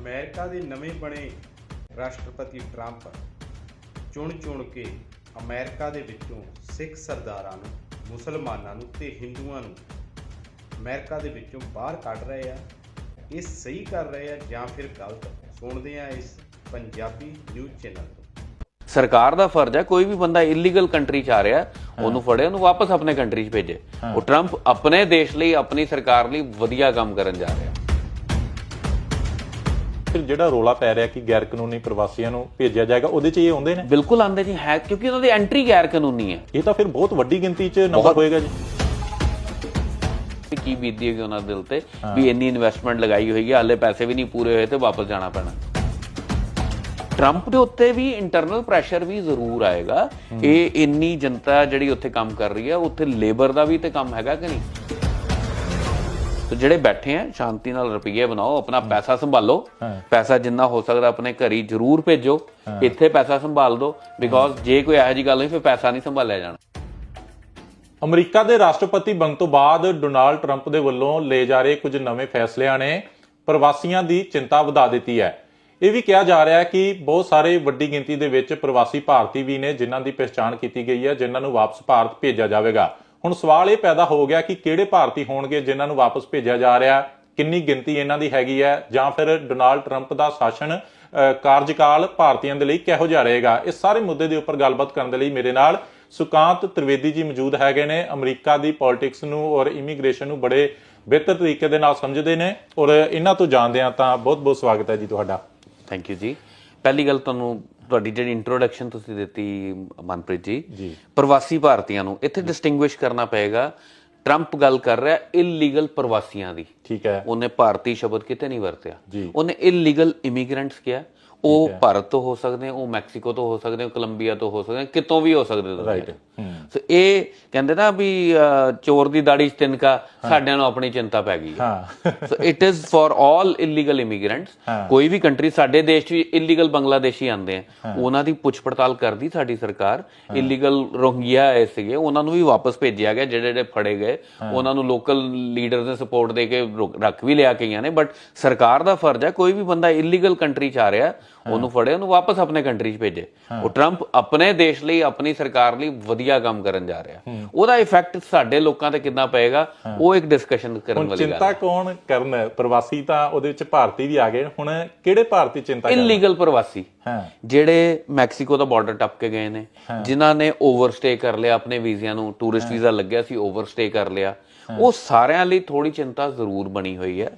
America ਦੇ ਨਵੇਂ ਬਣੇ ਰਾਸ਼ਟਰਪਤੀ ਟਰੰਪ ਚੁਣ ਚੁਣ ਕੇ ਅਮਰੀਕਾ ਦੇ ਵਿੱਚੋਂ ਸਿੱਖ ਸਰਦਾਰਾਂ ਨੂੰ ਮੁਸਲਮਾਨਾਂ ਨੂੰ ਤੇ ਹਿੰਦੂਆਂ ਨੂੰ ਅਮਰੀਕਾ ਦੇ ਵਿੱਚੋਂ ਬਾਹਰ ਕੱਢ ਰਹੇ ਆ। ਇਹ ਸਹੀ ਕਰ ਰਹੇ ਆ ਜਾਂ ਫਿਰ ਗਲਤ? ਸੁਣਦੇ ਆ ਇਸ ਪੰਜਾਬੀ ਨਿਊਜ਼ ਚੈਨਲ ਤੋਂ। ਸਰਕਾਰ ਦਾ ਫਰਜ਼ ਹੈ ਕੋਈ ਵੀ ਬੰਦਾ ਇਲੀਗਲ ਕੰਟਰੀ ਚ ਆ ਰਿਹਾ ਉਹਨੂੰ ਫੜੇ ਉਹਨੂੰ ਵਾਪਸ ਆਪਣੇ ਕੰਟਰੀ ਚ ਭੇਜੇ ਉਹ ਟਰੰਪ ਆਪਣੇ ਦੇਸ਼ ਲਈ ਆਪਣੀ ਸਰਕਾਰ ਲਈ ਵਧੀਆ ਕੰਮ ਕਰਨ ਜਾ ਰਿਹਾ। ਫਿਰ ਜਿਹੜਾ ਰੋਲਾ ਪੈ ਰਿਹਾ ਕਿ ਗੈਰ ਕਾਨੂੰਨੀ ਪ੍ਰਵਾਸੀਆਂ ਨੂੰ ਭੇਜਿਆ ਜਾਏਗਾ ਉਹਦੇ 'ਚ ਇਹ ਆਉਂਦੇ ਨੇ? ਬਿਲਕੁਲ ਆਂਦੇ ਜੀ ਹੈ ਕਿਉਂਕਿ ਉਹਨਾਂ ਦੀ ਐਂਟਰੀ ਗੈਰ ਕਾਨੂੰਨੀ ਹੈ। ਇਹ ਤਾਂ ਫਿਰ ਬਹੁਤ ਵੱਡੀ ਗਿਣਤੀ 'ਚ ਨੰਬਰ। ਹੋਏਗਾ ਜੀ। ਕੀ ਬੀਤਦੀ ਹੈਗੀ ਉਹਨਾਂ ਦੇ ਦਿਲ ਤੇ? ਵੀ ਇੰਨੀ ਇਨਵੈਸਟਮੈਂਟ ਲਗਾਈ ਹੋਈ ਹੈ ਹਾਲੇ ਪੈਸੇ ਵੀ ਨਹੀਂ ਪੂਰੇ ਹੋਏ ਤੇ ਵਾਪਸ ਜਾਣਾ ਪੈਣਾ। ਟਰੰਪ ਦੇ ਉੱਤੇ ਵੀ ਇੰਟਰਨਲ ਪ੍ਰੈਸ਼ਰ ਵੀ ਜ਼ਰੂਰ ਆਏਗਾ। ਇਹ ਇੰਨੀ ਜਨਤਾ ਜਿਹੜੀ ਉੱਥੇ ਕੰਮ ਕਰ ਰਹੀ ਹੈ ਉੱਥੇ ਲੇਬਰ ਦਾ ਵੀ ਤੇ ਕੰਮ ਹੈਗਾ ਕਿ ਨਹੀਂ? ਤੇ ਜਿਹੜੇ ਬੈਠੇ ਆ ਸ਼ਾਂਤੀ ਨਾਲ ਰੁਪਈਏ ਬਣਾਓ ਆਪਣਾ ਪੈਸਾ ਸੰਭਾਲੋ। ਪੈਸਾ ਜਿੰਨਾ ਹੋ ਸਕਦਾ ਆਪਣੇ ਘਰੀ ਜ਼ਰੂਰ ਭੇਜੋ। ਇੱਥੇ ਪੈਸਾ ਸੰਭਾਲ ਦਿਓ ਬਿਕੋਜ਼ ਜੇ ਕੋਈ ਇਹੋ ਜਿਹੀ ਗੱਲ ਹੋਈ ਫਿਰ ਪੈਸਾ ਨਹੀਂ ਸੰਭਾਲਿਆ ਜਾਣਾ। ਅਮਰੀਕਾ ਦੇ ਰਾਸ਼ਟਰਪਤੀ ਬਣਨ ਤੋਂ ਬਾਅਦ ਡੋਨਾਲਡ ਟਰੰਪ ਦੇ ਵੱਲੋਂ ਲਏ ਜਾ ਰਹੇ ਕੁਝ ਨਵੇਂ ਫੈਸਲਿਆਂ ਨੇ ਪ੍ਰਵਾਸੀਆਂ ਦੀ ਚਿੰਤਾ ਵਧਾ ਦਿੱਤੀ ਹੈ। ਇਹ ਵੀ ਕਿਹਾ ਜਾ ਰਿਹਾ ਹੈ ਕਿ ਬਹੁਤ ਸਾਰੇ ਵੱਡੀ ਗਿਣਤੀ ਦੇ ਵਿੱਚ ਪ੍ਰਵਾਸੀ ਭਾਰਤੀ ਵੀ ਨੇ ਜਿਨ੍ਹਾਂ ਦੀ ਪਛਾਣ ਕੀਤੀ ਗਈ ਹੈ ਜਿਨ੍ਹਾਂ ਨੂੰ ਵਾਪਸ ਭਾਰਤ ਭੇਜਿਆ ਜਾਵੇਗਾ। ਹੁਣ ਸਵਾਲ ਇਹ ਪੈਦਾ ਹੋ ਗਿਆ ਕਿ ਕਿਹੜੇ ਭਾਰਤੀ ਹੋਣਗੇ ਜਿਨ੍ਹਾਂ ਨੂੰ ਵਾਪਸ ਭੇਜਿਆ ਜਾ ਰਿਹਾ, ਕਿੰਨੀ ਗਿਣਤੀ ਇਹਨਾਂ ਦੀ ਹੈਗੀ ਹੈ, ਜਾਂ ਫਿਰ ਡੋਨਾਲਡ ਟਰੰਪ ਦਾ ਸ਼ਾਸਨ ਕਾਰਜਕਾਲ ਭਾਰਤੀਆਂ ਦੇ ਲਈ ਕਿਹੋ ਜਿਹਾ ਰਹੇਗਾ? ਇਸ ਸਾਰੇ ਮੁੱਦੇ ਦੇ ਉੱਪਰ ਗੱਲਬਾਤ ਕਰਨ ਦੇ ਲਈ ਮੇਰੇ ਨਾਲ ਸੁਕਾਂਤ ਤ੍ਰਿਵੇਦੀ ਜੀ ਮੌਜੂਦ ਹੈਗੇ ਨੇ। ਅਮਰੀਕਾ ਦੀ ਪੋਲਿਟਿਕਸ ਨੂੰ ਔਰ ਇਮੀਗ੍ਰੇਸ਼ਨ ਨੂੰ ਬੜੇ ਬਿਹਤਰ ਤਰੀਕੇ ਦੇ ਨਾਲ ਸਮਝਦੇ ਨੇ। ਔਰ ਇਹਨਾਂ ਤੋਂ ਜਾਣਦੇ ਆ ਤਾਂ ਬਹੁਤ ਬਹੁਤ ਸਵਾਗਤ ਹੈ ਜੀ ਤੁਹਾਡਾ। ਥੈਂਕ ਯੂ ਜੀ। ਪਹਿਲੀ ਗੱਲ ਤੁਹਾਨੂੰ ਤੁਹਾਡੀ ਜਿਹੜੀ ਇੰਟਰੋਡਕਸ਼ਨ ਤੁਸੀਂ ਦਿੱਤੀ ਮਨਪ੍ਰੀਤ ਜੀ। ਪ੍ਰਵਾਸੀ ਭਾਰਤੀਆਂ ਨੂੰ ਇੱਥੇ ਡਿਸਟਿੰਗੁਇਸ਼ ਕਰਨਾ ਪਏਗਾ ਟਰੰਪ ਗੱਲ ਕਰ ਰਿਹਾ ਇਲੀਗਲ ਪ੍ਰਵਾਸੀਆਂ ਦੀ ਠੀਕ ਹੈ ਉਹਨੇ ਭਾਰਤੀ ਸ਼ਬਦ ਕਿਤੇ ਨਹੀਂ ਵਰਤਿਆ। ਉਹਨੇ ਇਲੀਗਲ ਇਮੀਗ੍ਰੈਂਟਸ ਕਿਹਾ ਉਹ ਭਾਰਤ ਤੋਂ ਹੋ ਸਕਦੇ ਆ ਉਹ ਮੈਕਸੀਕੋ ਤੋਂ ਹੋ ਸਕਦੇ ਆ ਕੋਲੰਬੀਆ ਤੋਂ ਹੋ ਸਕਦੇ ਆ ਕਿਤੋਂ ਵੀ ਹੋ ਸਕਦੇ ਰਾਈਟ ਸੋ ਇਹ ਕਹਿੰਦੇ ਨਾ ਵੀ ਚੋਰ ਦੀ ਦਾੜੀ 'ਚ ਤਿਨਕਾ ਸਾਡਿਆਂ ਨੂੰ ਆਪਣੀ ਚਿੰਤਾ ਪੈ ਗਈ ਹੈ। So it is for all illegal immigrants ਕੋਈ ਵੀ ਕੰਟਰੀ ਸਾਡੇ ਦੇਸ਼ 'ਚ ਇਲੀਗਲ ਬੰਗਲਾਦੇਸ਼ੀ ਆਉਂਦੇ ਆ ਉਹਨਾਂ ਦੀ ਪੁੱਛ ਪੜਤਾਲ ਕਰਦੀ ਸਾਡੀ ਸਰਕਾਰ। ਇਲੀਗਲ ਰੋਹਿੰਗਿਆ ਆਏ ਸੀਗੇ ਉਹਨਾਂ ਨੂੰ ਵੀ ਵਾਪਸ ਭੇਜਿਆ ਗਿਆ ਜਿਹੜੇ ਜਿਹੜੇ ਫੜੇ ਗਏ। ਉਹਨਾਂ ਨੂੰ ਲੋਕਲ ਲੀਡਰਸ ਨੇ ਸਪੋਰਟ ਦੇ ਕੇ ਰੱਖ ਵੀ ਲਿਆ ਕਈਆਂ ਨੇ ਬਟ ਸਰਕਾਰ ਦਾ ਫਰਜ਼ ਹੈ ਕੋਈ ਵੀ ਬੰਦਾ ਇਲੀਗਲ ਕੰਟਰੀ 'ਚ ਆ ਰਿਹਾ ਉਹਨੂੰ ਫੜੇ ਉਹਨੂੰ ਵਾਪਸ ਆਪਣੇ ਕੰਟਰੀ 'ਚ ਭੇਜੇ ਉਹ ਟਰੰਪ ਆਪਣੇ ਦੇਸ਼ ਲਈ ਆਪਣੀ ਸਰਕਾਰ ਲਈ ਵਧੀਆ ਕੰਮ ਕਰਨ ਜਾ ਰਿਹਾ। ਉਹਦਾ ਇਫੈਕਟ ਸਾਡੇ ਲੋਕਾਂ ਤੇ ਕਿੰਨਾ ਪਏਗਾ ਉਹ ਇੱਕ ਡਿਸਕਸ਼ਨ ਕਰਨ ਵਾਲੀ ਗੱਲ ਹੈ। ਚਿੰਤਾ ਕੌਣ ਕਰਨ? ਪ੍ਰਵਾਸੀ ਤਾਂ ਉਹਦੇ ਵਿੱਚ ਭਾਰਤੀ ਵੀ ਆ ਗਏ। ਹੁਣ ਕਿਹੜੇ ਭਾਰਤੀ ਚਿੰਤਾ ਕਰਨ? ਇਲੀਗਲ ਪ੍ਰਵਾਸੀ। ਜਿਹੜੇ ਮੈਕਸੀਕੋ ਦਾ ਬਾਰਡਰ ਟੱਪ ਕੇ ਗਏ ਨੇ ਜਿਨ੍ਹਾਂ ਨੇ ਓਵਰਸਟੇ ਕਰ ਲਿਆ ਆਪਣੇ ਵੀਜ਼ਿਆਂ ਨੂੰ ਟੂਰਿਸਟ ਵੀਜ਼ਾ ਲੱਗਿਆ ਸੀ ਓਵਰਸਟੇ ਕਰ ਲਿਆ। ਉਹ ਸਾਰਿਆਂ ਲਈ ਥੋੜੀ ਚਿੰਤਾ ਜ਼ਰੂਰ ਬਣੀ ਹੋਈ ਹੈ।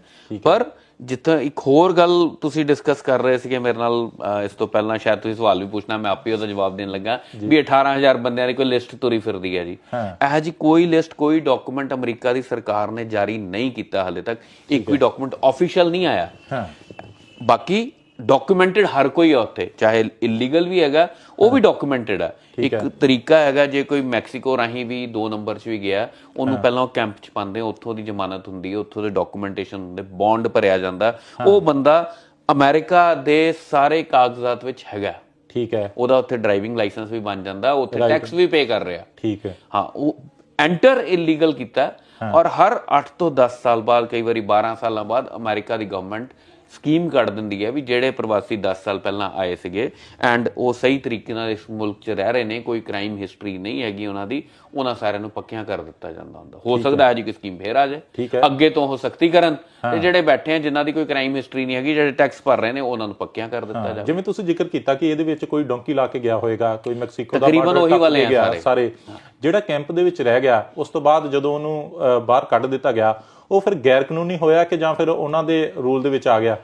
ਪਰ ਜਿੱਥੇ ਇੱਕ ਹੋਰ ਗੱਲ ਤੁਸੀਂ ਡਿਸਕਸ ਕਰ ਰਹੇ ਸੀਗੇ ਮੇਰੇ ਨਾਲ ਇਸ ਤੋਂ ਪਹਿਲਾਂ ਸ਼ਾਇਦ ਤੁਸੀਂ ਸਵਾਲ ਵੀ ਪੁੱਛਣਾ ਮੈਂ ਆਪੇ ਉਹਦਾ ਜਵਾਬ ਦੇਣ ਲੱਗਾ ਵੀ 18000 ਬੰਦਿਆਂ ਦੀ ਕੋਈ ਲਿਸਟ ਤੁਰੀ ਫਿਰਦੀ ਹੈ ਜੀ। ਇਹ ਜੀ ਕੋਈ ਲਿਸਟ ਕੋਈ ਡਾਕੂਮੈਂਟ ਅਮਰੀਕਾ ਦੀ ਸਰਕਾਰ ਨੇ ਜਾਰੀ ਨਹੀਂ ਕੀਤਾ ਹਲੇ ਤੱਕ। ਇੱਕ ਵੀ ਡਾਕੂਮੈਂਟ ਆਫੀਸ਼ੀਅਲ ਨਹੀਂ ਆਇਆ। ਹਾਂ। ਬਾਕੀ ਡਾਕੂਮੈਂਟਡ ਹਰ ਕੋਈ ਆ ਉੱਥੇ ਚਾਹੇ ਇਲੀਗਲ ਵੀ ਹੈਗਾ ਉਹ ਵੀ ਡਾਕੂਮੈਂਟਡ ਹੈ ਇੱਕ ਤਰੀਕਾ ਹੈਗਾ ਜੇ ਕੋਈ ਮੈਕਸੀਕੋ ਰਾਹੀਂ ਵੀ 2 ਨੰਬਰ 'ਚ ਵੀ ਗਿਆ ਉਹਨੂੰ ਪਹਿਲਾਂ ਉਹ ਕੈਂਪ 'ਚ ਪਾਉਂਦੇ ਆ, ਉੱਥੋਂ ਦੀ ਜ਼ਮਾਨਤ ਹੁੰਦੀ ਹੈ ਉੱਥੋਂ ਦੇ ਡਾਕੂਮੈਂਟੇਸ਼ਨ ਹੁੰਦੇ ਬੌਂਡ ਭਰਿਆ ਜਾਂਦਾ। ਉਹ ਬੰਦਾ ਅਮਰੀਕਾ ਦੇ ਸਾਰੇ ਕਾਗਜ਼ਾਤ ਵਿੱਚ ਹੈਗਾ। ਠੀਕ ਹੈ। ਉਹਦਾ ਉੱਥੇ ਡਰਾਈਵਿੰਗ ਲਾਇਸੈਂਸ ਵੀ ਬਣ ਜਾਂਦਾ ਉੱਥੇ ਟੈਕਸ ਵੀ ਪੇ ਕਰ ਰਿਹਾ। ਠੀਕ ਹੈ। ਹਾਂ ਉਹ ਐਂਟਰ ਇਲੀਗਲ ਕੀਤਾ ਔਰ ਹਰ 8 ਤੋਂ 10 ਸਾਲ ਬਾਅਦ ਕਈ ਵਾਰੀ 12 ਸਾਲਾਂ ਬਾਅਦ ਅਮਰੀਕਾ ਦੀ ਗਵਰਨਮੈਂਟ ਸਕੀਮ ਕੱਢ ਦਿੰਦੀ ਹੈ ਵੀ ਜਿਹੜੇ ਪ੍ਰਵਾਸੀ 10 ਸਾਲ ਪਹਿਲਾਂ ਆਏ ਸੀਗੇ ਐਂਡ ਉਹ ਸਹੀ ਤਰੀਕੇ ਨਾਲ ਇਸ ਮੁਲਕ 'ਚ ਰਹਿ ਰਹੇ ਨੇ ਕੋਈ ਕ੍ਰਾਈਮ ਹਿਸਟਰੀ ਨਹੀਂ ਹੈਗੀ ਉਹਨਾਂ ਦੀ ਉਹਨਾਂ ਸਾਰਿਆਂ ਨੂੰ ਪੱਕਿਆਂ ਕਰ ਦਿੱਤਾ ਜਾਂਦਾ ਹੁੰਦਾ। ਹੋ ਸਕਦਾ ਹੈ। ਜੀ ਕੋਈ ਸਕੀਮ ਫੇਰ ਆ ਜਾਏ। ਅੱਗੇ ਤੋਂ ਉਹ ਸਖਤੀ ਕਰਨ ਤੇ ਜਿਹੜੇ ਬੈਠੇ ਆ ਜਿਨ੍ਹਾਂ ਦੀ ਕੋਈ ਕ੍ਰਾਈਮ ਹਿਸਟਰੀ ਨਹੀਂ ਹੈਗੀ ਜਿਹੜੇ ਟੈਕਸ ਭਰ ਰਹੇ ਨੇ ਉਹਨਾਂ ਨੂੰ ਪੱਕਿਆਂ ਕਰ ਦਿੱਤਾ ਜਾਵੇ। ਜਿਵੇਂ ਤੁਸੀਂ ਜ਼ਿਕਰ ਕੀਤਾ ਕਿ ਇਹਦੇ ਵਿੱਚ ਕੋਈ ਡੋਂਕੀ ਲਾ ਕੇ ਗਿਆ ਹੋਏਗਾ ਕੋਈ ਮੈਕਸੀਕੋ ਦਾ ਤਕਰੀਬਨ ਉਹੀ ਵਾਲੇ ਆ ਸਾਰੇ। ਜਿਹੜਾ ਕੈਂਪ ਦੇ ਵਿੱਚ ਰਹਿ ਗਿਆ ਉਸ ਤੋਂ ਬਾਅਦ ਜਦੋਂ ਉਹਨੂੰ ਬਾਹਰ ਕੱਢ ਦਿੱਤਾ ਗਿਆ ਉਹ ਫਿਰ ਗੈਰ ਕਾਨੂੰਨੀ ਹੋਇਆ ਕਿ ਜਾਂ ਫਿਰ ਉਹਨਾਂ ਦੇ ਰੂਲ ਦੇ ਵਿੱਚ ਆ ਗਿਆ?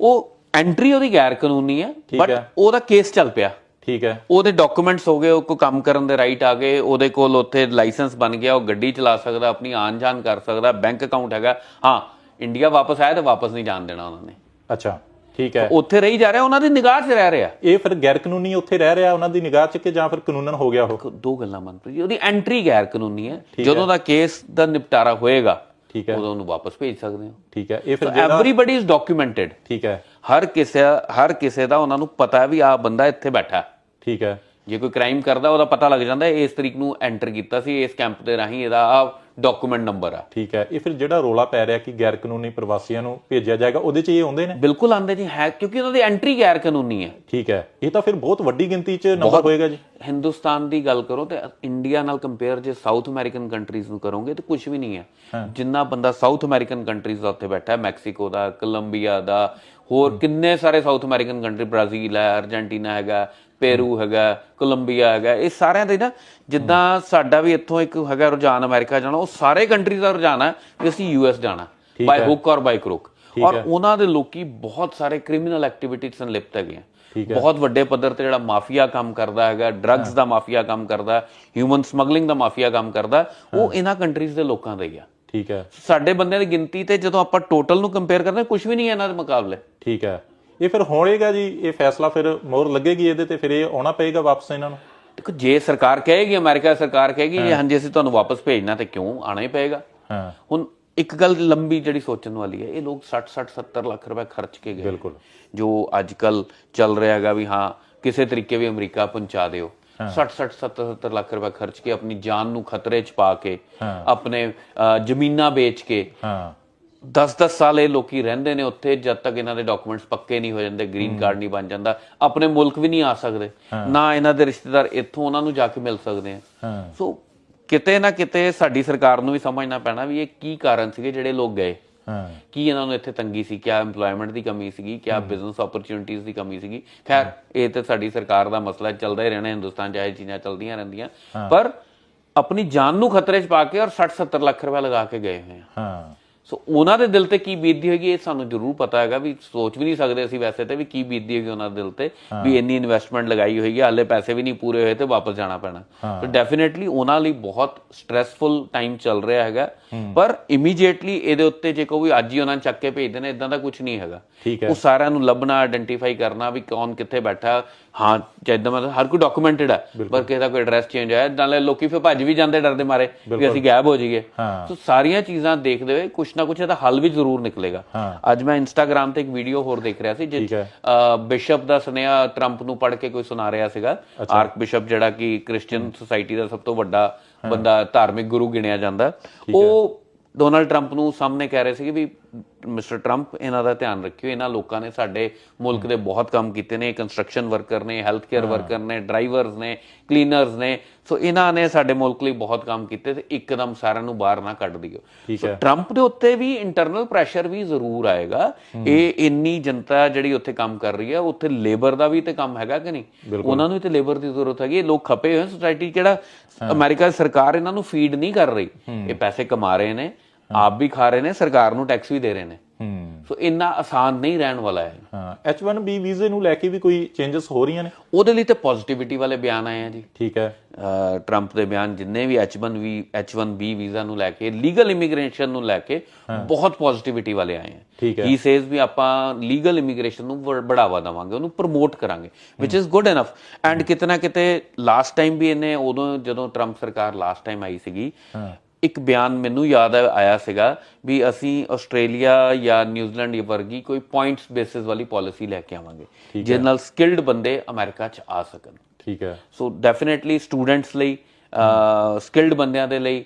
ਉਹ ਐਂਟਰੀ ਉਹਦੀ ਗੈਰ ਕਾਨੂੰਨੀ ਹੈ ਬਟ। ਉਹਦਾ ਕੇਸ ਚੱਲ ਪਿਆ। ਠੀਕ ਹੈ। ਉਹਦੇ ਡਾਕੂਮੈਂਟਸ ਹੋ ਗਏ ਉਹ ਕੋ ਕੰਮ ਕਰਨ ਦੇ ਰਾਈਟ ਆ ਗਏ ਉਹਦੇ ਕੋਲ ਉੱਥੇ ਲਾਇਸੈਂਸ ਬਣ ਗਿਆ ਉਹ ਗੱਡੀ ਚਲਾ ਸਕਦਾ ਆਪਣੀ ਆਨ ਜਾਨ ਕਰ ਸਕਦਾ ਬੈਂਕ ਅਕਾਊਂਟ ਹੈਗਾ। ਹਾਂ ਇੰਡੀਆ ਵਾਪਸ ਆਇਆ ਤਾਂ ਵਾਪਸ ਨਹੀਂ ਜਾਣ ਦੇਣਾ ਉਹਨਾਂ ਨੇ। ਅੱਛਾ ਠੀਕ ਹੈ। ਉੱਥੇ ਰਹੀ ਜਾ ਰਿਹਾ ਉਹਨਾਂ ਦੀ ਨਿਗਾਹ 'ਚ ਰਹਿ ਰਿਹਾ। ਇਹ ਫਿਰ ਗੈਰ ਕਾਨੂੰਨੀ ਉੱਥੇ ਰਹਿ ਰਿਹਾ ਉਹਨਾਂ ਦੀ ਨਿਗਾਹ 'ਚ ਕਿ ਜਾਂ ਫਿਰ ਕਾਨੂੰਨ ਹੋ ਗਿਆ ਉਹ? ਦੋ ਗੱਲਾਂ ਮਨਪ੍ਰੀਤ ਜੀ ਉਹਦੀ ਐਂਟਰੀ ਗੈਰ ਕਾਨੂੰਨੀ ਹੈ। ਜਦੋਂ ਦਾ ਕੇਸ ਦਾ ਨਿਪਟਾਰਾ ਹੋਏਗਾ ਠੀਕ ਹੈ। ਉਦੋਂ ਉਹਨੂੰ ਵਾਪਸ ਭੇਜ ਸਕਦੇ ਹੋ। ਠੀਕ ਹੈ। ਇਹ ਫਿਰ ਜਿਹੜਾ ਐਵਰੀਬਾਡੀ ਇਜ਼ ਡਾਕੂਮੈਂਟਡ ਠੀਕ ਹੈ। ਹਰ ਕਿਸੇ ਹਰ ਕਿਸੇ ਦਾ ਉਹਨਾਂ ਨੂੰ ਪਤਾ ਹੈ ਵੀ ਆਹ ਬੰਦਾ ਇੱਥੇ ਬੈਠਾ। ਠੀਕ ਹੈ। ਜੇ ਕੋਈ ਕ੍ਰਾਈਮ ਕਰਦਾ ਉਹਦਾ ਪਤਾ ਲੱਗ ਜਾਂਦਾ ਇਸ ਤਰੀਕ ਨੂੰ ਐਂਟਰ ਕੀਤਾ ਸੀ ਇਸ ਕੈਂਪ ਦੇ ਰਾਹੀਂ ਇਹਦਾ ਆ ਡਾਕੂਮੈਂਟ ਨੰਬਰ ਆ। ਠੀਕ ਹੈ ਇਹ ਫਿਰ ਜਿਹੜਾ ਰੋਲਾ ਪੈ ਰਿਹਾ ਕਿ ਗੈਰ ਕਾਨੂੰਨੀ ਪ੍ਰਵਾਸੀਆਂ ਨੂੰ ਭੇਜਿਆ ਜਾਏਗਾ ਉਹਦੇ 'ਚ ਇਹ ਆਉਂਦੇ ਨੇ? ਬਿਲਕੁਲ ਆਉਂਦੇ ਜੀ ਹੈ ਕਿਉਂਕਿ ਉਹਨਾਂ ਦੀ ਐਂਟਰੀ ਗੈਰ ਕਾਨੂੰਨੀ ਹੈ। ਠੀਕ ਹੈ ਇਹ ਤਾਂ ਫਿਰ ਬਹੁਤ ਵੱਡੀ ਗਿਣਤੀ 'ਚ ਨੰਬਰ ਹੋਏਗਾ ਜੀ। ਹਿੰਦੁਸਤਾਨ ਦੀ ਗੱਲ ਕਰੋ ਤੇ ਇੰਡੀਆ ਨਾਲ ਕੰਪੇਅਰ ਜੇ ਸਾਊਥ ਅਮਰੀਕਨ ਕੰਟਰੀਜ਼ ਨੂੰ ਕਰੋਗੇ ਤੇ ਕੁਝ ਵੀ ਨਹੀਂ ਹੈ। ਜਿੰਨਾ ਬੰਦਾ ਸਾਊਥ ਅਮਰੀਕਨ ਕੰਟਰੀਜ਼ ਦਾ ਉੱਥੇ ਬੈਠਾ ਹੈ ਮੈਕਸੀਕੋ ਦਾ ਕੋਲੰਬੀਆ ਦਾ ਹੋਰ ਕਿੰਨੇ ਸਾਰੇ ਸਾਊਥ ਅਮਰੀਕਨ ਕੰਟਰੀ ਬ੍ਰਾਜ਼ੀਲ ਹੈ ਅਰਜੈਂਟੀਨਾ ਹੈਗਾ ਪੇਰੂ ਹੈਗਾ ਕੋਲੰਬੀਆ ਹੈਗਾ ਇਹ ਸਾਰਿਆਂ ਦੇ ਨਾ ਜਿੱਦਾਂ ਸਾਡਾ ਵੀ ਇੱਥੋਂ ਇੱਕ ਹੈਗਾ ਰੁਝਾਨ ਅਮਰੀਕਾ ਜਾਣਾ ਉਹ ਸਾਰੇ ਕੰਟਰੀ ਦਾ ਰੁਝਾਨ ਹੈ ਵੀ ਅਸੀਂ ਯੂਐਸ ਜਾਣਾ ਬਾਈ ਹੁੱਕ ਔਰ ਬਾਈ ਕਰੁਕ ਔਰ ਉਹਨਾਂ ਦੇ ਲੋਕੀ ਬਹੁਤ ਸਾਰੇ ਕ੍ਰਿਮੀਨਲ ਐਕਟੀਵਿਟੀਜ਼ ਨਾਲ ਲਿਪਤ ਹੈਗੇ ਆ। ਬਹੁਤ ਵੱਡੇ ਪੱਧਰ ਤੇ ਜਿਹੜਾ ਮਾਫੀਆ ਕੰਮ ਕਰਦਾ ਹੈਗਾ ਡਰੱਗਸ ਦਾ ਮਾਫੀਆ ਕੰਮ ਕਰਦਾ ਹਿਊਮਨ ਸਮਗਲਿੰਗ ਦਾ ਮਾਫੀਆ ਕੰਮ ਕਰਦਾ ਉਹ ਇਹਨਾਂ ਕੰਟਰੀਜ਼ ਦੇ ਲੋਕਾਂ ਦਾ ਹੀ ਆ। ਠੀਕ ਹੈ। ਸਾਡੇ ਬੰਦਿਆਂ ਦੀ ਗਿਣਤੀ ਤੇ ਜਦੋਂ ਆਪਾਂ ਟੋਟਲ ਨੂੰ ਕੰਪੇਅਰ ਕਰਦੇ ਕੁਝ ਵੀ ਨਹੀਂ ਹੈ ਇਹਨਾਂ ਦੇ ਮੁਕਾਬਲੇ। ਠੀਕ ਹੈ। ਇਹ ਫਿਰ ਹੋਣੇਗਾ ਜੀ ਇਹ ਫੈਸਲਾ ਫਿਰ ਮੋਹਰ ਲੱਗੇਗੀ ਇਹਦੇ ਤੇ ਫਿਰ ਇਹ ਆਉਣਾ ਪਏਗਾ ਵਾਪਸ ਇਹਨਾਂ ਨੂੰ। ਦੇਖੋ ਜੇ ਸਰਕਾਰ ਕਹੇਗੀ ਅਮਰੀਕਾ ਸਰਕਾਰ ਕਹੇਗੀ ਜੀ ਹਾਂਜੀ ਅਸੀਂ ਤੁਹਾਨੂੰ ਵਾਪਸ ਭੇਜਣਾ ਤੇ ਕਿਉਂ ਆਣਾ ਹੀ ਪਏਗਾ? ਹਾਂ। ਹੁਣ ਇੱਕ ਗੱਲ ਲੰਬੀ ਜਿਹੜੀ ਸੋਚਣ ਵਾਲੀ ਹੈ ਇਹ ਲੋਕ 60 60 70 ਲੱਖ ਰੁਪਏ ਖਰਚ ਕੇ ਗਏ। ਬਿਲਕੁਲ। ਜੋ ਅੱਜ ਕੱਲ ਚੱਲ ਰਿਹਾ ਹੈਗਾ ਵੀ ਹਾਂ ਕਿਸੇ ਤਰੀਕੇ ਵੀ ਅਮਰੀਕਾ ਪਹੁੰਚਾ ਦਿਓ। 60 60 70 70 ਲੱਖ ਰੁਪਏ ਖਰਚ ਕੇ ਆਪਣੀ ਜਾਨ ਨੂੰ ਖਤਰੇ 'ਚ ਪਾ ਕੇ ਆਪਣੇ ਜ਼ਮੀਨਾਂ ਵੇਚ ਕੇ ਹਾਂ। 10-10 ਸਾਲ ਇਹ ਲੋਕੀ ਰਹਿੰਦੇ ਨੇ ਉੱਥੇ ਜਦ ਤੱਕ ਇਹਨਾਂ ਦੇ ਡਾਕੂਮੈਂਟਸ ਪੱਕੇ ਨਹੀਂ ਹੋ ਜਾਂਦੇ ਗ੍ਰੀਨ ਕਾਰਡ ਨਹੀਂ ਬਣ ਜਾਂਦਾ ਆਪਣੇ ਮੁਲਕ ਵੀ ਨਹੀਂ ਆ ਸਕਦੇ ਨਾ ਇਹਨਾਂ ਦੇ ਰਿਸ਼ਤੇਦਾਰ ਇੱਥੋਂ ਉਹਨਾਂ ਨੂੰ ਜਾ ਕੇ ਮਿਲ ਸਕਦੇ ਆ। ਸੋ ਕਿਤੇ ਨਾ ਕਿਤੇ ਸਾਡੀ ਸਰਕਾਰ ਨੂੰ ਵੀ ਸਮਝਣਾ ਪੈਣਾ ਵੀ ਇਹ ਕੀ ਕਾਰਨ ਸੀਗੇ ਜਿਹੜੇ ਲੋਕ ਗਏ। ਕੀ ਇਹਨਾਂ ਨੂੰ ਇੱਥੇ ਤੰਗੀ ਸੀ ਕਿਆ ਏਮਪਲੋਇਮੈਂਟ ਦੀ ਕਮੀ ਸੀਗੀ ਕਿਆ ਬਿਜ਼ਨਸ ਓਪਰਚ्युनिटीज ਦੀ ਕਮੀ ਸੀਗੀ। ਖੈਰ ਇਹ ਤੇ ਸਾਡੀ ਸਰਕਾਰ ਦਾ ਮਸਲਾ ਚੱਲਦਾ ਹੀ ਰਹਿਣਾ ਹਿੰਦੁਸਤਾਨ 'ਚ ਇਹ ਚੀਜ਼ਾਂ ਚੱਲਦੀਆਂ ਰਹਿੰਦੀਆਂ। ਪਰ ਆਪਣੀ ਜਾਨ ਨੂੰ ਖਤਰੇ 'ਚ ਪਾ ਕੇ ਔਰ 60 70 ਲੱਖ ਰੁਪਏ ਲਗਾ ਕੇ ਗਏ ਹੋਏ ਹਾਂ। ਸੋ ਉਹਨਾਂ ਦੇ ਦਿਲ ਤੇ ਕੀ ਬੀਤਦੀ ਹੋਏਗੀ ਇਹ ਸਾਨੂੰ ਜ਼ਰੂਰ ਪਤਾ ਹੈਗਾ ਵੀ ਸੋਚ ਵੀ ਨਹੀਂ ਸਕਦੇ ਅਸੀਂ ਵੈਸੇ ਤੇ ਵੀ ਕੀ ਬੀਤਦੀ ਹੋਏਗੀ ਉਹਨਾਂ ਦੇ ਦਿਲ ਤੇ ਵੀ ਇੰਨੀ ਇਨਵੈਸਟਮੈਂਟ ਲਗਾਈ ਹੋਈ ਹੈ ਹਾਲੇ ਪੈਸੇ ਵੀ ਨਹੀਂ ਪੂਰੇ ਹੋਏ ਤੇ ਵਾਪਸ ਜਾਣਾ ਪੈਣਾ। ਤੇ ਡੈਫੀਨਿਟਲੀ ਉਹਨਾਂ ਲਈ ਬਹੁਤ ਸਟ੍ਰੈਸਫੁਲ ਟਾਈਮ ਚੱਲ ਰਿਹਾ ਹੈਗਾ। ਪਰ ਇਮੀਡੀਏਟਲੀ ਇਹਦੇ ਉੱਤੇ ਜੇ ਕੋਈ ਅੱਜ ਹੀ ਉਹਨਾਂ ਨੂੰ ਚੱਕ ਕੇ ਭੇਜ ਦੇਣਾ ਇਦਾਂ ਦਾ ਕੁਝ ਨਹੀਂ ਹੈਗਾ। ਉਹ ਸਾਰਿਆਂ ਨੂੰ ਲੱਭਣਾ ਆਇਡੈਂਟੀਫਾਈ ਕਰਨਾ ਵੀ ਕੌਣ ਕਿੱਥੇ ਬੈਠਾ ਹਾਂ ਜਿੱਦਾਂ ਮਤਲਬ ਹਰ ਕੋਈ ਡਾਕੂਮੈਂਟਡ ਹੈ ਪਰ ਕਿਸੇ ਦਾ ਕੋਈ ਐਡਰੈਸ ਚੇਂਜ ਹੋਇਆ ਨਾਲੇ ਲੋਕੀ ਫਿਰ ਭੱਜ ਵੀ ਜਾਂਦੇ ਡਰਦੇ ਮਾਰੇ ਵੀ ਅਸੀਂ ਗਾਇਬ ਹੋ ਜਾਈਏ। ਸੋ ਸਾਰੀਆਂ ਚੀਜ਼ਾਂ ਦੇਖਦੇ ਹੋਏ ਕੁਛ ਨਾ ਕੁਛ ਇਹਦਾ ਹੱਲ ਵੀ ਜ਼ਰੂਰ ਨਿਕਲੇਗਾ। ਅੱਜ ਮੈਂ ਇੰਸਟਾਗ੍ਰam ਤੇ ਇੱਕ ਵੀਡੀਓ ਹੋਰ ਦੇਖ ਰਿਹਾ ਸੀ ਜਿਸ। ਬਿਸ਼ਪ ਦਾ ਸੁਨੇਹਾ ਟਰੰਪ ਨੂੰ ਪੜ੍ਹ ਕੇ ਕੋਈ ਸੁਣਾ ਰਿਹਾ ਸੀਗਾ। ਆਰਕ ਬਿਸ਼ਪ ਜਿਹੜਾ ਕਿ ਕ੍ਰਿਸਚੀਅਨ ਸੁਸਾਇਟੀ ਦਾ ਸਭ ਤੋਂ ਵੱਡਾ ਬੰਦਾ ਧਾਰਮਿਕ ਗੁਰੂ ਗਿਣਿਆ ਜਾਂਦਾ। ਉਹ ਡੋਨਾਲਡ ਟਰੰਪ ਨੂੰ ਸਾਹਮਣੇ ਕਹਿ ਰਹੇ ਸੀ ਵੀ ਮਿਸਟਰ ਟਰੰਪ ਇਹਨਾਂ ਦਾ ਧਿਆਨ ਰੱਖਿਓ ਇਹਨਾਂ ਲੋਕਾਂ ਨੇ ਸਾਡੇ ਮੁਲਕ ਦੇ ਬਹੁਤ ਕੰਮ ਕੀਤੇ ਨੇ ਕੰਸਟਰਕਸ਼ਨ ਵਰਕਰ ਨੇ ਹੈਲਥ ਕੇਅਰ ਵਰਕਰ ਨੇ ਡਰਾਈਵਰਸ ਨੇ ਕਲੀਨਰਸ ਨੇ ਸੋ ਇਹਨਾਂ ਨੇ ਸਾਡੇ ਮੁਲਕ ਲਈ ਬਹੁਤ ਕੰਮ ਕੀਤੇ ਤੇ ਇੱਕਦਮ ਸਾਰਿਆਂ ਨੂੰ ਬਾਹਰ ਨਾ ਕੱਢ ਦਿਓ। ਸੋ ਟਰੰਪ ਦੇ ਉੱਤੇ ਵੀ ਇੰਟਰਨਲ ਪ੍ਰੈਸ਼ਰ ਵੀ ਜ਼ਰੂਰ ਆਏਗਾ। ਇਹ ਇੰਨੀ ਜਨਤਾ ਜਿਹੜੀ ਉੱਥੇ ਕੰਮ ਕਰ ਰਹੀ ਹੈ ਉੱਥੇ ਲੇਬਰ ਦਾ ਵੀ ਤੇ ਕੰਮ ਹੈਗਾ ਕਿ ਨਹੀਂ? ਉਹਨਾਂ ਨੂੰ ਵੀ ਤੇ ਲੇਬਰ ਦੀ ਜ਼ਰੂਰਤ ਹੈਗੀ। ਇਹ ਲੋਕ ਖਪੇ ਹੋਏ ਸੋਸਾਇਟੀ ਜਿਹੜਾ ਅਮਰੀਕਾ ਸਰਕਾਰ ਇਹਨਾਂ ਨੂੰ ਫੀਡ ਨਹੀਂ ਕਰ ਰਹੀ। ਇਹ ਪੈਸੇ ਕਮਾ ਰਹੇ ਨੇ। ਆਪ ਵੀ ਖਾ ਰਹੇ ਨੇ ਸਰਕਾਰ ਨੂੰ ਟੈਕਸ ਵੀ ਦੇ ਰਹੇ ਨੇ। ਹੂੰ। ਸੋ ਇੰਨਾ ਆਸਾਨ ਨਹੀਂ ਰਹਿਣ ਵਾਲਾ ਹੈ। ਹਾਂ H1B ਵੀਜ਼ੇ ਨੂੰ ਲੈ ਕੇ ਵੀ ਕੋਈ ਚੇਂਜਸ ਹੋ ਰਹੀਆਂ ਨੇ? ਉਹਦੇ ਲਈ ਤੇ ਪੋਜ਼ਿਟਿਵਿਟੀ ਵਾਲੇ ਬਿਆਨ ਆਏ ਆ ਜੀ। ਠੀਕ ਹੈ। ਟਰੰਪ ਦੇ ਬਿਆਨ ਜਿੰਨੇ ਵੀ H1B H1B ਵੀਜ਼ਾ ਨੂੰ ਲੈ ਕੇ ਲੀਗਲ ਇਮੀਗ੍ਰੇਸ਼ਨ ਨੂੰ ਲੈ ਕੇ ਬਹੁਤ ਪੋਜ਼ਿਟਿਵਿਟੀ ਵਾਲੇ ਆਏ ਆ। ਠੀਕ ਹੈ। ਹੀ ਸੇਜ਼ ਵੀ ਆਪਾਂ ਲੀਗਲ ਇਮੀਗ੍ਰੇਸ਼ਨ ਨੂੰ ਬੜਾਵਾ ਦਵਾਂਗੇ ਉਹਨੂੰ ਪ੍ਰਮੋਟ ਕਰਾਂਗੇ which is good enough and ਕਿਤੇ ਨਾ ਕਿਤੇ ਲਾਸਟ ਟਾਈਮ ਵੀ ਇਹਨੇ ਉਦੋਂ ਜਦੋਂ ਟਰੰਪ ਸਰਕਾਰ ਲਾਸਟ ਟਾਈਮ ਆਈ ਸੀਗੀ ਇੱਕ ਬਿਆਨ ਮੈਨੂੰ ਯਾਦ ਆਇਆ ਸੀਗਾ ਵੀ ਅਸੀਂ ਆਸਟ੍ਰੇਲੀਆ ਜਾਂ ਨਿਊਜ਼ੀਲੈਂਡ ਵਰਗੀ ਕੋਈ ਪੁਆਇੰਟਸ ਬੇਸਿਸ ਵਾਲੀ ਪਾਲਿਸੀ ਲੈ ਕੇ ਆਵਾਂਗੇ ਜਿਹਦੇ ਨਾਲ ਸਕਿਲਡ ਬੰਦੇ ਅਮਰੀਕਾ 'ਚ ਆ ਸਕਣ। ਠੀਕ ਹੈ। ਸੋ ਡੈਫੀਨਿਟਲੀ ਸਟੂਡੈਂਟਸ ਲਈ ਸਕਿਲਡ ਬੰਦਿਆਂ ਦੇ ਲਈ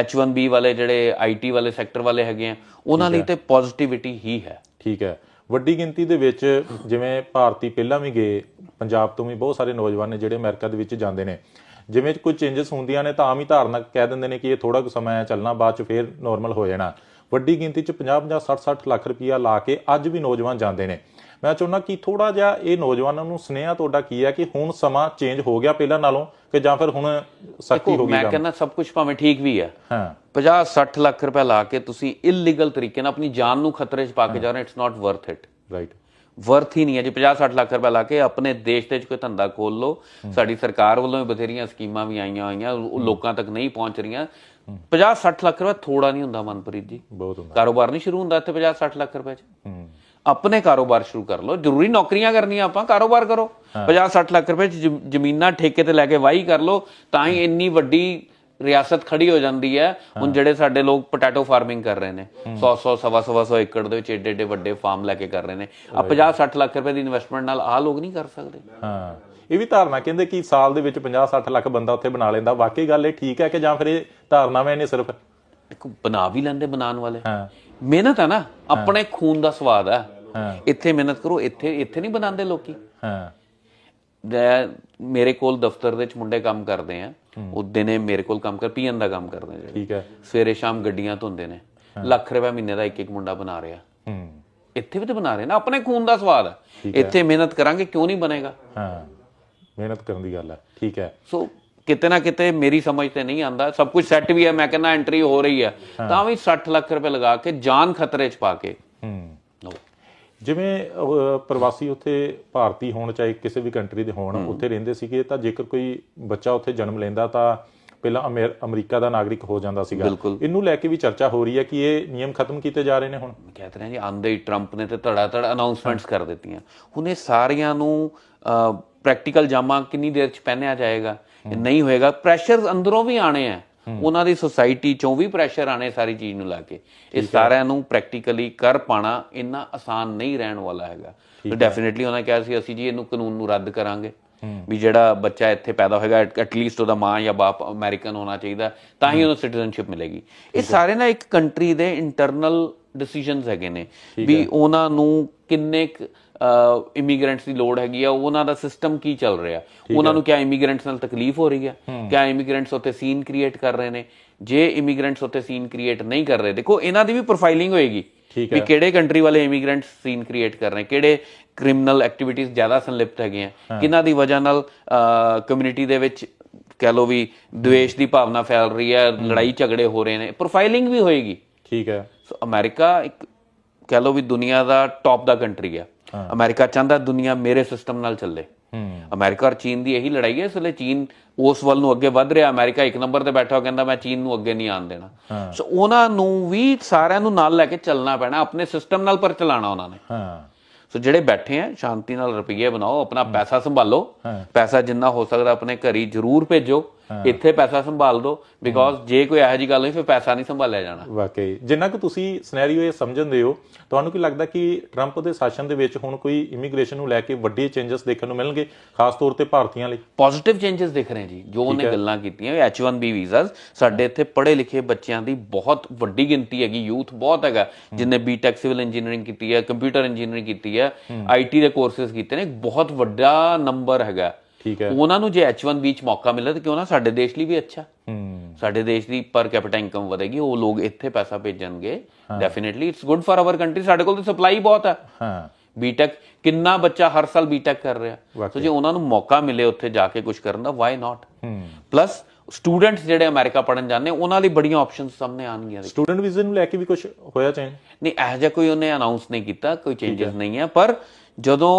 H1B ਵਾਲੇ ਜਿਹੜੇ IT ਵਾਲੇ ਸੈਕਟਰ ਵਾਲੇ ਹੈਗੇ ਆ ਉਹਨਾਂ ਲਈ ਤੇ ਪੋਜ਼ਿਟਿਵਿਟੀ ਹੀ ਹੈ। ਠੀਕ ਹੈ। ਵੱਡੀ ਗਿਣਤੀ ਦੇ ਵਿੱਚ ਜਿਵੇਂ ਭਾਰਤੀ ਪਹਿਲਾਂ ਵੀ ਗਏ ਪੰਜਾਬ ਤੋਂ ਵੀ ਬਹੁਤ ਸਾਰੇ ਨੌਜਵਾਨ ਨੇ ਜਿਹੜੇ ਅਮਰੀਕਾ ਦੇ ਵਿੱਚ ਜਾਂਦੇ ਨੇ। ਜਿਵੇਂ ਕੋਈ ਚੇਂਜਸ ਹੁੰਦੀਆਂ ਨੇ ਤਾਂ ਆਮ ਹੀ ਧਾਰਨਾ ਕਹਿ ਦਿੰਦੇ ਨੇ ਕਿ ਇਹ ਥੋੜਾ ਕੁ ਸਮਾਂ ਚੱਲਣਾ ਬਾਅਦ ਚ ਫੇਰ ਨਾਰਮਲ ਹੋ ਜਾਣਾ। ਵੱਡੀ ਗਿਣਤੀ ਚ 50 50 60 60 ਲੱਖ ਰੁਪਈਆ ਲਾ ਕੇ ਅੱਜ ਵੀ ਨੌਜਵਾਨ ਜਾਂਦੇ ਨੇ। ਮੈਂ ਚਾਹੁੰਦਾ ਕਿ ਥੋੜਾ ਜਿਹਾ ਇਹ ਨੌਜਵਾਨਾਂ ਨੂੰ ਸੁਨੇਹਾ ਤੁਹਾਡਾ ਕੀ ਹੈ ਕਿ ਹੁਣ ਸਮਾਂ ਚੇਂਜ ਹੋ ਗਿਆ ਪਹਿਲਾਂ ਨਾਲੋਂ ਕਿ ਜਾਂ ਫਿਰ ਹੁਣ ਸਖਤੀ ਹੋ ਗਈ ਮੈਂ? ਕਹਿੰਦਾ ਸਭ ਕੁਝ ਭਾਵੇਂ ਠੀਕ ਵੀ ਹੈ। ਹਾਂ। 50 60 ਲੱਖ ਰੁਪਏ ਲਾ ਕੇ ਤੁਸੀਂ ਇਲੀਗਲ ਤਰੀਕੇ ਨਾਲ ਆਪਣੀ ਜਾਨ ਨੂੰ ਖਤਰੇ 'ਚ ਪਾ ਕੇ ਜਾ ਰਹੇ it's not worth it right worth ਹੀ ਨਹੀਂ ਹੈ ਜੀ 50 60 ਲੱਖ ਰੁਪਏ ਲਾ ਕੇ ਆਪਣੇ ਦੇਸ਼ ਦੇ ਵਿੱਚ ਕੋਈ ਧੰਦਾ ਖੋਲ ਲਓ। ਸਾਡੀ ਸਰਕਾਰ ਵੱਲੋਂ ਵੀ ਬਥੇਰੀਆਂ ਸਕੀਮਾਂ ਵੀ ਆਈਆਂ ਹੋਈਆਂ ਉਹ ਲੋਕਾਂ ਤੱਕ ਨਹੀਂ ਪਹੁੰਚ ਰਹੀਆਂ। 50 60 ਲੱਖ ਰੁਪਏ ਥੋੜਾ ਨਹੀਂ ਹੁੰਦਾ ਮਨਪ੍ਰੀਤ ਜੀ। ਬਹੁਤ ਹੁੰਦਾ। ਕਾਰੋਬਾਰ ਨਹੀਂ ਸ਼ੁਰੂ ਹੁੰਦਾ ਇੱਥੇ 50 60 ਲੱਖ ਰੁਪਏ 'ਚ। ਆਪਣੇ ਕਾਰੋਬਾਰ ਸ਼ੁਰੂ ਕਰ ਲਓ। ਜ਼ਰੂਰੀ ਨੌਕਰੀਆਂ ਕਰਨੀਆਂ ਆਪਾਂ ਕਾਰੋਬਾਰ ਕਰੋ। 50 60 ਲੱਖ ਰੁਪਏ 'ਚ ਜ਼ਮ- ਜ਼ਮੀਨਾਂ ਠੇਕੇ ਤੇ ਲੈ ਕੇ ਵਾਹੀ ਕਰ ਲਓ ਤਾਂ ਹੀ। ਇੰਨੀ ਵੱਡੀ ਰਿਆਸਤ ਖੜੀ ਹੋ ਜਾਂਦੀ ਹੈ। ਹੁਣ ਜਿਹੜੇ ਸਾਡੇ ਲੋਕ ਪੋਟੈਟੋ ਫਾਰਮਿੰਗ ਕਰ ਰਹੇ ਨੇ 100 100 ਸਵਾ ਸਵਾ 100 ਏਕੜ ਦੇ ਵਿੱਚ ਏਡੇ ਏਡੇ ਵੱਡੇ ਫਾਰਮ ਲੈ ਕੇ ਕਰ ਰਹੇ ਨੇ। ਆ 50 60 ਲੱਖ ਰੁਪਏ ਦੀ ਇਨਵੈਸਟਮੈਂਟ ਨਾਲ ਆ ਲੋਕ ਨਹੀਂ ਕਰ ਸਕਦੇ। ਹਾਂ। ਇਹ ਵੀ ਧਾਰਨਾ ਕਹਿੰਦੇ ਕਿ ਸਾਲ ਦੇ ਵਿੱਚ 50-60 ਲੱਖ ਬੰਦਾ ਉੱਥੇ ਬਣਾ ਲੈਂਦਾ। ਵਾਕਈ ਗੱਲ ਇਹ ਠੀਕ ਹੈ ਕਿ ਜਾਂ ਫਿਰ ਇਹ ਧਾਰਨਾਵਾਂ ਨੇ ਸਿਰਫ? ਦੇਖੋ ਬਣਾ ਵੀ ਲੈਂਦੇ ਬਣਾਉਣ ਵਾਲੇ। ਹਾਂ। ਮਿਹਨਤ ਹੈ ਨਾ ਆਪਣੇ ਖੂਨ ਦਾ ਸਵਾਦ ਹੈ। ਇੱਥੇ ਮਿਹਨਤ ਕਰੋ ਇੱਥੇ ਇੱਥੇ ਨਹੀਂ ਬਣਾਉਂਦੇ ਲੋਕੀ। ਹਾਂ। ਮੇਰੇ ਕੋਲ ਦਫ਼ਤਰ ਦੇ ਵਿੱਚ ਮੁੰਡੇ ਕੰਮ ਕਰਦੇ ਆ। ਉਹ ਦਿਨੇ ਮੇਰੇ ਕੋਲ ਕੰਮ ਕਰ ਪੀਐਨ ਦਾ ਕੰਮ ਕਰਦੇ ਜਿਹੜੇ। ਠੀਕ ਹੈ। ਸਵੇਰੇ ਸ਼ਾਮ ਗੱਡੀਆਂ ਧੁੰਦੇ ਨੇ। ਲੱਖ ਰੁਪਏ ਮਹੀਨੇ ਦਾ ਇੱਕ ਇੱਕ ਮੁੰਡਾ ਬਣਾ ਰਿਹਾ। ਹੂੰ। ਇੱਥੇ ਵੀ ਤਾਂ ਬਣਾ ਰਹੇ ਨਾ ਆਪਣੇ ਖੂਨ ਦਾ ਸਵਾਦ ਹੈ। ਇੱਥੇ ਮਿਹਨਤ ਕਰਾਂਗੇ ਕਿਉਂ ਨਹੀਂ ਬਣੇਗਾ? ਹਾਂ ਮਿਹਨਤ ਕਰਨ ਦੀ ਗੱਲ ਹੈ। ਠੀਕ ਹੈ। ਸੋ ਕਿਤੇ ਨਾ ਕਿਤੇ ਮੇਰੀ ਸਮਝ ਤੇ ਨਹੀਂ ਆਂਦਾ ਸਭ ਕੁਝ ਸੈੱਟ ਵੀ ਹੈ ਮੈਂ ਕਹਿੰਦਾ ਐਂਟਰੀ ਹੋ ਰਹੀ ਹੈ। ਤਾਂ ਵੀ 60 ਲੱਖ ਰੁਪਏ ਲਗਾ ਕੇ ਜਾਨ ਖਤਰੇ 'ਚ ਪਾ ਕੇ। ਹੂੰ। ਜਿਵੇਂ ਪ੍ਰਵਾਸੀ ਉੱਥੇ ਭਾਰਤੀ ਹੋਣ ਚਾਹੇ ਕਿਸੇ ਵੀ ਕੰਟਰੀ ਦੇ ਹੋਣ ਉੱਥੇ ਰਹਿੰਦੇ ਸੀਗੇ ਤਾਂ ਜੇਕਰ ਕੋਈ ਬੱਚਾ ਉੱਥੇ ਜਨਮ ਲੈਂਦਾ ਤਾਂ ਪਹਿਲਾਂ ਅਮੇਰ- ਅਮਰੀਕਾ ਦਾ ਨਾਗਰਿਕ ਹੋ ਜਾਂਦਾ ਸੀਗਾ। ਇਹਨੂੰ ਲੈ ਕੇ ਵੀ ਚਰਚਾ ਹੋ ਰਹੀ ਹੈ ਕਿ ਇਹ ਨਿਯਮ ਖਤਮ ਕੀਤੇ ਜਾ ਰਹੇ ਨੇ ਹੁਣ। ਮੈਂ ਕਹਿ ਰਿਹਾ ਜੀ ਆਂਦੇ ਹੀ ਟਰੰਪ ਨੇ ਤੇ ਧੜਾ ਧੜ ਅਨਾਉਂਸਮੈਂਟਸ ਕਰ ਦਿੱਤੀਆਂ। ਹੁਣ ਇਹ ਸਾਰਿਆਂ ਨੂੰ ਪ੍ਰੈਕਟੀਕਲ ਜਾਮਾ ਕਿੰਨੀ ਦੇਰ ਚ ਪਹਿਨਿਆ ਜਾਏਗਾ? ਇਹ ਨਹੀਂ ਹੋਏਗਾ। ਪ੍ਰੈਸ਼ਰ ਅੰਦਰੋਂ ਵੀ ਆਣੇ ਆ। ਉਹਨਾਂ ਦੀ ਸੁਸਾਇਟੀ ਚੋਂ ਵੀ ਪ੍ਰੈਸ਼ਰ ਆਣੇ ਸਾਰੀ ਚੀਜ਼ ਨੂੰ ਲੈ ਕੇ। ਇਹ ਸਾਰਿਆਂ ਨੂੰ ਪ੍ਰੈਕਟੀਕਲੀ ਕਰ ਪਾਣਾ ਇੰਨਾ ਆਸਾਨ ਨਹੀਂ ਰਹਿਣ ਵਾਲਾ ਹੈਗਾ। ਤੇ ਡੈਫੀਨਿਟਲੀ ਉਹਨਾਂ ਕਿਹਾ ਸੀ ਅਸੀਂ ਜੀ ਇਹਨੂੰ ਕਾਨੂੰਨ ਨੂੰ ਰੱਦ ਕਰਾਂਗੇ। ਵੀ ਜਿਹੜਾ ਬੱਚਾ ਇੱਥੇ ਪੈਦਾ ਹੋਏਗਾ ਐਟਲੀਸਟ ਉਹਦਾ ਮਾਂ ਜਾਂ ਬਾਪ ਅਮਰੀਕਨ ਹੋਣਾ ਚਾਹੀਦਾ ਤਾਂ ਹੀ ਉਹਨੂੰ ਸਿਟੀਜ਼ਨਸ਼ਿਪ ਮਿਲੇਗੀ। ਇਹ ਸਾਰੇ ਨਾ ਇੱਕ ਕੰਟਰੀ ਦੇ ਇੰਟਰਨਲ ਡਿਸੀਜਨਸ ਹੈਗੇ ਨੇ। ਵੀ ਉਹਨਾਂ ਨੂੰ ਕਿੰਨੇ ਇਮੀਗ੍ਰੈਂਟਸ ਦੀ ਲੋੜ ਹੈਗੀ ਆ ਉਹਨਾਂ ਦਾ ਸਿਸਟਮ ਕੀ ਚੱਲ ਰਿਹਾ? ਉਹਨਾਂ ਨੂੰ ਕਿਆ ਇਮੀਗ੍ਰੈਂਟਸ ਨਾਲ ਤਕਲੀਫ ਹੋ ਰਹੀ ਹੈ? ਕਿਆ ਇਮੀਗ੍ਰੈਂਟਸ ਉੱਥੇ ਸੀਨ ਕ੍ਰੀਏਟ ਕਰ ਰਹੇ ਨੇ? ਜੇ ਇਮੀਗ੍ਰੈਂਟਸ ਉੱਥੇ ਸੀਨ ਕ੍ਰੀਏਟ ਨਹੀਂ ਕਰ ਰਹੇ ਦੇਖੋ ਇਹਨਾਂ ਦੀ ਵੀ ਪ੍ਰੋਫਾਈਲਿੰਗ ਹੋਏਗੀ ਵੀ ਕਿਹੜੇ ਕੰਟਰੀ ਵਾਲੇ ਇਮੀਗ੍ਰੈਂਟਸ ਸੀਨ ਕ੍ਰੀਏਟ ਕਰ ਰਹੇ ਕਿਹੜੇ ਕ੍ਰਿਮੀਨਲ ਐਕਟੀਵਿਟੀਜ਼ ਜ਼ਿਆਦਾ ਸੰਲਿਪਤ ਹੈਗੇ ਆ ਕਿਹਨਾਂ ਦੀ ਵਜ੍ਹਾ ਨਾਲ ਕਮਿਊਨਿਟੀ ਦੇ ਵਿੱਚ ਕਹਿ ਲੋ ਵੀ ਦੁਵੇਸ਼ ਦੀ ਭਾਵਨਾ ਫੈਲ ਰਹੀ ਹੈ ਲੜਾਈ ਝਗੜੇ ਹੋ ਰਹੇ ਨੇ ਪ੍ਰੋਫਾਈਲਿੰਗ ਵੀ ਹੋਏਗੀ। ਠੀਕ ਹੈ। ਸੋ ਅਮਰੀਕਾ ਇੱਕ ਕਹਿ ਲੋ ਵੀ ਦੁਨੀਆ ਦਾ ਟੌਪ ਦਾ ਕੰਟਰੀ ਆ। ਅਮਰੀਕਾ ਚਾਹੁੰਦਾ ਦੁਨੀਆ ਮੇਰੇ ਸਿਸਟਮ ਨਾਲ ਚੱਲੇ। ਅਮਰੀਕਾ ਔਰ ਚੀਨ ਦੀ ਇਹੀ ਲੜਾਈ ਹੈ ਇਸ ਲਈ ਚੀਨ ਉਸ ਵੱਲ ਨੂੰ ਅੱਗੇ ਵੱਧ ਰਿਹਾ ਅਮਰੀਕਾ ਇੱਕ ਨੰਬਰ ਤੇ ਬੈਠਾ ਹੋ ਕਹਿੰਦਾ ਮੈਂ ਚੀਨ ਨੂੰ ਅੱਗੇ ਨਹੀਂ ਆਉਣ ਦੇਣਾ। ਸੋ ਉਹਨਾਂ ਨੂੰ ਵੀ ਸਾਰਿਆਂ ਨੂੰ ਨਾਲ ਲੈ ਕੇ ਚੱਲਣਾ ਪੈਣਾ ਆਪਣੇ ਸਿਸਟਮ ਨਾਲ ਪਰ ਚਲਾਣਾ ਉਹਨਾਂ ਨੇ। ਹਾਂ। ਸੋ ਜਿਹੜੇ ਬੈਠੇ ਆ ਸ਼ਾਂਤੀ ਨਾਲ ਰੁਪਈਏ ਬਣਾਓ ਆਪਣਾ ਪੈਸਾ ਸੰਭਾਲੋ। ਪੈਸਾ ਜਿੰਨਾ ਹੋ ਸਕਦਾ ਆਪਣੇ ਘਰੀ ਜ਼ਰੂਰ ਭੇਜੋ। ਇੱਥੇ ਪੈਸਾ ਸੰਭਾਲ ਦਿਓ ਬਿਕੋਜ਼ ਜੇ ਕੋਈ ਇਹੋ ਜੀ ਗੱਲ ਹੋਈ ਫਿਰ ਪੈਸਾ ਨਹੀਂ ਸੰਭਾਲਿਆ ਜਾਣਾ। ਵਾਕਈ। ਜਿੰਨਾ ਕਿ ਤੁਸੀਂ ਸਿਨੈਰੀਓ ਇਹ ਸਮਝਦੇ ਹੋ ਤੁਹਾਨੂੰ ਕੀ ਲੱਗਦਾ ਕਿ ਟਰੰਪ ਦੇ ਸ਼ਾਸਨ ਦੇ ਵਿੱਚ ਹੁਣ ਕੋਈ ਇਮੀਗ੍ਰੇਸ਼ਨ ਨੂੰ ਲੈ ਕੇ ਵੱਡੇ ਚੇਂਜਸ ਦੇਖਣ ਨੂੰ ਮਿਲਣਗੇ ਖਾਸ ਤੌਰ ਤੇ ਭਾਰਤੀਆਂ ਲਈ? ਪੋਜ਼ਿਟਿਵ ਚੇਂਜਸ ਦਿਖ ਰਹੇ ਜੀ। ਜੋ ਉਹਨੇ ਗੱਲਾਂ ਕੀਤੀਆਂ H1B ਵੀਜ਼ਾਸ ਸਾਡੇ ਇੱਥੇ ਪੜ੍ਹੇ ਲਿਖੇ ਬੱਚਿਆਂ ਦੀ ਬਹੁਤ ਵੱਡੀ ਗਿਣਤੀ ਹੈਗੀ ਯੂਥ ਬਹੁਤ ਹੈਗਾ ਜਿਨੇ ਬੀਟੈਕ ਸਿਵਲ ਇੰਜੀਨੀਅਰਿੰਗ ਕੀਤੀ ਹੈ ਕੰਪਿਊਟਰ ਇੰਜੀਨੀਅਰਿੰਗ ਕੀਤੀ ਹੈ ਆਈਟੀ ਦੇ ਕੋਰਸਸ ਕੀਤੇ ਨੇ ਬਹੁਤ ਵੱਡਾ ਨੰਬਰ ਹੈਗਾ। ਠੀਕ ਹੈ। ਉਹਨਾਂ ਨੂੰ ਜੇ H1B ਚ ਮੌਕਾ ਮਿਲੇ ਤਾਂ ਕਿਉਂ ਨਾ ਸਾਡੇ ਦੇਸ਼ ਲਈ ਵੀ ਅੱਛਾ। ਹੂੰ। ਸਾਡੇ ਦੇਸ਼ ਦੀ ਪਰ ਕੈਪੀਟਾ ਇਨਕਮ ਵਧੇਗੀ ਉਹ ਲੋਕ ਇੱਥੇ ਪੈਸਾ ਭੇਜਣਗੇ। Definitely it's good for our country ਸਾਡੇ ਕੋਲ ਤਾਂ ਸਪਲਾਈ ਬਹੁਤ ਹੈ। ਹਾਂ। ਬੀਟੈਕ ਕਿੰਨਾ ਬੱਚਾ ਹਰ ਸਾਲ ਬੀਟੈਕ ਕਰ ਰਿਹਾ। ਸੋ ਜੇ ਉਹਨਾਂ ਨੂੰ ਮੌਕਾ ਮਿਲੇ ਉੱਥੇ ਜਾ ਕੇ ਕੁਝ ਕਰਨ ਦਾ ਵਾਈ ਨਾਟ ਹੂੰ। ਪਲੱਸ ਸਟੂਡੈਂਟਸ ਜਿਹੜੇ ਅਮਰੀਕਾ ਪੜਨ ਜਾਂਦੇ ਉਹਨਾਂ ਲਈ ਬੜੀਆਂ ਆਪਸ਼ਨਸ ਸਾਹਮਣੇ ਆਣਗੀਆਂ ਸਟੂਡੈਂਟ ਵੀਜ਼ੇ ਨੂੰ ਲੈ ਕੇ ਵੀ ਕੁਝ ਹੋਇਆ ਚੇਂਜ ਨਹੀਂ ਇਹ ਜਿਹਾ ਕੋਈ ਉਹਨੇ ਅਨਾਉਂਸ ਨਹੀਂ ਕੀਤਾ ਕੋਈ ਚੇਂਜਸ ਨਹੀਂ ਹੈ ਪਰ ਜਦੋਂ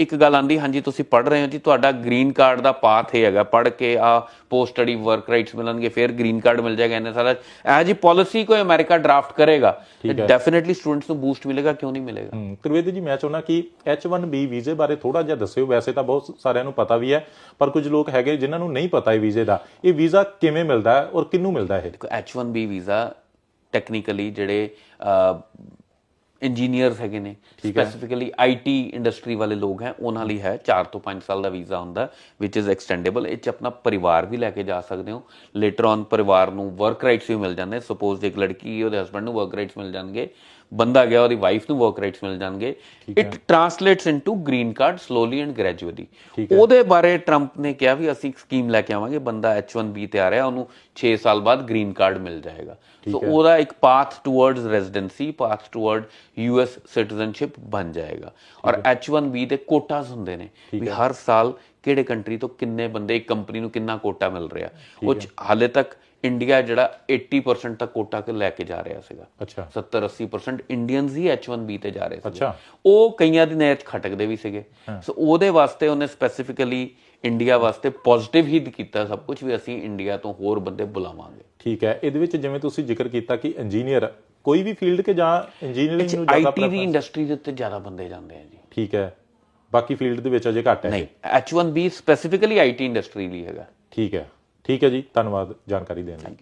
ਇੱਕ ਗੱਲ ਆਂਦੀ ਹਾਂਜੀ ਤੁਸੀਂ ਪੜ ਰਹੇ ਹੋ ਜੀ ਤੁਹਾਡਾ ਗ੍ਰੀਨ ਕਾਰਡ ਦਾ ਪਾਥ ਇਹ ਹੈਗਾ ਪੜ ਕੇ ਆ ਪੋਸਟ ਸਟੱਡੀ ਵਰਕ ਰਾਈਟਸ ਮਿਲਣਗੇ ਫਿਰ ਗ੍ਰੀਨ ਕਾਰਡ ਮਿਲ ਜਾਏਗਾ ਇਹਨੇ ਸਾਰਾ। ਇਹ ਜੀ ਪਾਲਿਸੀ ਕੋਈ ਅਮਰੀਕਾ ਡਰਾਫਟ ਕਰੇਗਾ ਡੈਫੀਨਿਟਲੀ ਸਟੂਡੈਂਟਸ ਨੂੰ ਬੂਸਟ ਮਿਲੇਗਾ ਕਿਉਂ ਨਹੀਂ ਮਿਲੇਗਾ? ਤ੍ਰਿਵੇਦੀ ਜੀ ਮੈਂ ਚਾਹੁੰਦਾ ਕਿ H1B ਵੀਜ਼ੇ ਬਾਰੇ ਥੋੜਾ ਜਿਹਾ ਦੱਸਿਓ ਵੈਸੇ ਤਾਂ ਬਹੁਤ ਸਾਰਿਆਂ ਨੂੰ ਪਤਾ ਵੀ ਹੈ ਪਰ ਕੁਝ ਲੋਕ ਹੈਗੇ ਜਿਨ੍ਹਾਂ ਨੂੰ ਨਹੀਂ ਪਤਾ ਇਹ ਵੀਜ਼ੇ ਦਾ। ਇਹ ਵੀਜ਼ਾ ਕਿਵੇਂ ਮਿਲਦਾ ਹੈ ਔਰ ਕਿੰਨੂੰ ਮਿਲਦਾ ਹੈ ਇਹ? ਦੇਖੋ H1B ਵੀਜ਼ਾ ਟੈਕਨੀਕਲੀ ਜਿਹੜੇ ਇੰਜੀਨੀਅਰਸ ਹੈਗੇ ਨੇ ਸਪੈਸੀਫਿਕਲੀ ਆਈਟੀ ਇੰਡਸਟਰੀ ਵਾਲੇ ਲੋਕ ਹੈ ਉਹਨਾਂ ਲਈ ਹੈ 4 ਤੋਂ 5 ਸਾਲ ਦਾ ਵੀਜ਼ਾ ਹੁੰਦਾ ਵਿਚ ਇਜ਼ ਐਕਸਟੈਂਡੇਬਲ ਇਹ ਚ ਆਪਣਾ ਪਰਿਵਾਰ ਵੀ ਲੈ ਕੇ ਜਾ ਸਕਦੇ ਹੋ। ਲੇਟਰ ਔਨ ਪਰਿਵਾਰ ਨੂੰ ਵਰਕ ਰਾਈਟਸ ਵੀ ਮਿਲ ਜਾਂਦੇ ਸਪੋਜ਼ ਇੱਕ ਲੜਕੀ ਉਹਦੇ ਹਸਬੰਡ ਨੂੰ ਵਰਕ ਰਾਈਟਸ ਮਿਲ ਜਾਣਗੇ ਬੰਦਾ ਗਿਆ ਉਹਦੀ ਵਾਈਫ ਨੂੰ ਵਰਕ ਰਾਈਟਸ ਮਿਲ ਜਾਣਗੇ। It translates into green card slowly and gradually ਉਹਦੇ ਬਾਰੇ ਟਰੰਪ ਨੇ ਕਿਹਾ ਵੀ ਅਸੀਂ ਇੱਕ ਸਕੀਮ ਲੈ ਕੇ ਆਵਾਂਗੇ ਬੰਦਾ H1B ਤੇ ਆ ਰਿਹਾ ਉਹਨੂੰ 6 ਸਾਲ ਬਾਅਦ ਗ੍ਰੀਨ ਕਾਰਡ ਮਿਲ ਜਾਏਗਾ। ਸੋ ਉਹਦਾ ਇੱਕ path towards residency path toward US citizenship ਬਣ ਜਾਏਗਾ। ਔਰ H1B ਦੇ ਕੋਟਾਸ ਹੁੰਦੇ ਨੇ ਵੀ ਹਰ ਸਾਲ ਕਿਹੜੇ ਕੰਟਰੀ ਤੋਂ ਕਿੰਨੇ ਬੰਦੇ ਇੱਕ ਕੰਪਨੀ ਨੂੰ ਕਿੰਨਾ ਕੋਟਾ ਮਿਲ ਰਿਹਾ। ਉਹ ਹਾਲੇ ਤੱਕ ਇੰਡੀਆ ਜਿਹੜਾ 80% ਤੱਕ ਕੋਟਾ ਕੇ ਲੈ ਕੇ ਜਾ ਰਿਹਾ ਸੀਗਾ। ਅੱਛਾ। 70 80% ਇੰਡੀਅਨਸ ਹੀ H1B ਤੇ ਜਾ ਰਹੇ ਸੀ ਅੱਛਾ। ਉਹ ਕਈਆਂ ਦੀ 'ਚ ਖਟਕਦੇ ਵੀ ਸੀਗੇ। ਸੋ ਉਹਦੇ ਵਾਸਤੇ ਉਹਨੇ ਸਪੈਸੀਫਿਕਲੀ ਇੰਡੀਆ ਵਾਸਤੇ ਪੋਜ਼ਿਟਿਵ ਹੀ ਕੀਤਾ ਸਭ ਕੁਝ ਵੀ ਅਸੀਂ ਇੰਡੀਆ ਤੋਂ ਹੋਰ ਬੰਦੇ ਬੁਲਾਵਾਂਗੇ। ਠੀਕ ਹੈ। ਇਹਦੇ ਵਿੱਚ ਜਿਵੇਂ ਤੁਸੀਂ ਜ਼ਿਕਰ ਕੀਤਾ ਕਿ ਇੰਜੀਨੀਅਰ ਕੋਈ ਵੀ ਫੀਲਡ ਕੇ ਜਾਂ ਇੰਜੀਨੀਅਰਿੰਗ ਨੂੰ ਜ਼ਿਆਦਾ ਆਈਟੀ ਦੀ ਇੰਡਸਟਰੀ ਦੇ ਉੱਤੇ ਜ਼ਿਆਦਾ ਬੰਦੇ ਜਾਂਦੇ ਆ ਜੀ। ਠੀਕ ਹੈ। ਬਾਕੀ ਫੀਲਡ ਦੇ ਵਿੱਚ ਅਜੇ ਘੱਟ ਹੈ। ਨਹੀਂ H1B ਸਪੈਸੀਫਿਕਲੀ ਆਈਟੀ ਇੰਡਸਟਰੀ ਲਈ ਹੈਗਾ। ਠੀਕ ਹੈ। ਠੀਕ ਹੈ ਜੀ ਧੰਨਵਾਦ ਜਾਣਕਾਰੀ ਦੇਣ ਲਈ।